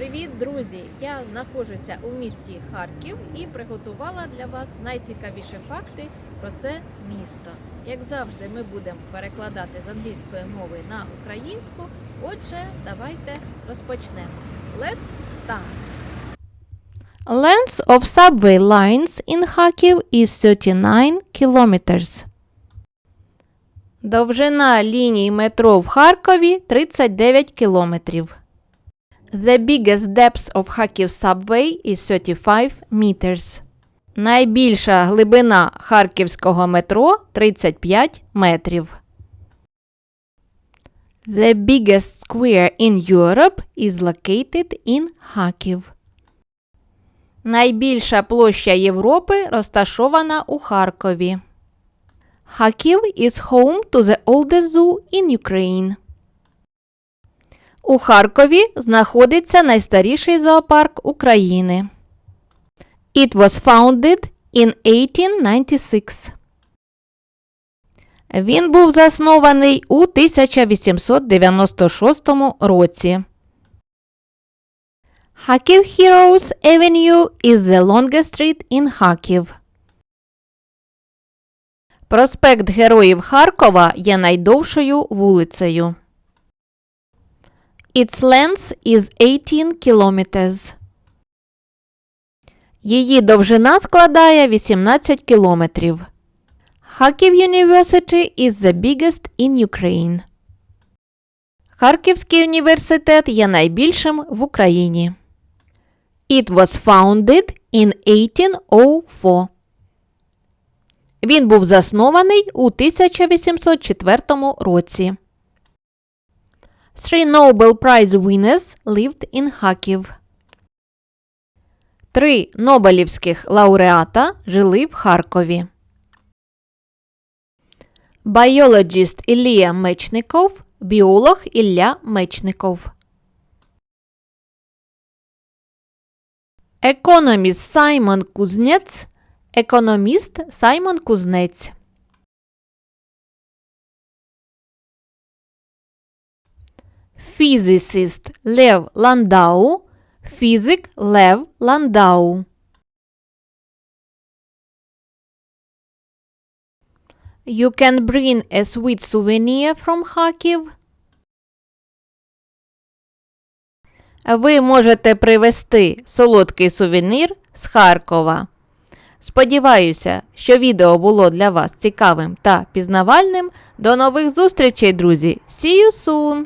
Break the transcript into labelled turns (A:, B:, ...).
A: Привіт, друзі! Я знаходжуся у місті Харків і приготувала для вас найцікавіші факти про це місто. Як завжди, ми будемо перекладати з англійської мови на українську. Отже, давайте розпочнемо. Let's start!
B: Length of subway lines in Kharkiv is 39 kilometers. Довжина ліній метро в Харкові 39 кілометрів. The biggest depth of Kharkiv subway is 35 meters. Найбільша глибина харківського метро 35 метрів. The biggest square in Europe is located in Kharkiv. Найбільша площа Європи розташована у Харкові. Харків is home to the oldest zoo in Ukraine. У Харкові знаходиться найстаріший зоопарк України. It was founded in 1896. Він був заснований у 1896 році. Kharkiv Heroes Avenue is the longest street in Kharkiv. Проспект Героїв Харкова є найдовшою вулицею. Its length is 18 kilometers. Її довжина складає 18 кілометрів. Kharkiv University is the biggest in Ukraine. Харківський університет є найбільшим в Україні. It was founded in 1804. Він був заснований у 1804 році. Three Nobel Prize winners lived in Kharkiv. Три Нобелівських лауреата жили в Харкові. Biologist Ілія Мечников, біолог Ілля Мечников. Економіст Саймон Кузнець, економіст Саймон Кузнець. Фізисист Лев Ландау, фізик Лев Ландау. You can bring a sweet souvenir from Kharkiv. Ви можете привезти солодкий сувенір з Харкова. Сподіваюся, що відео було для вас цікавим та пізнавальним. До нових зустрічей, друзі! See you soon!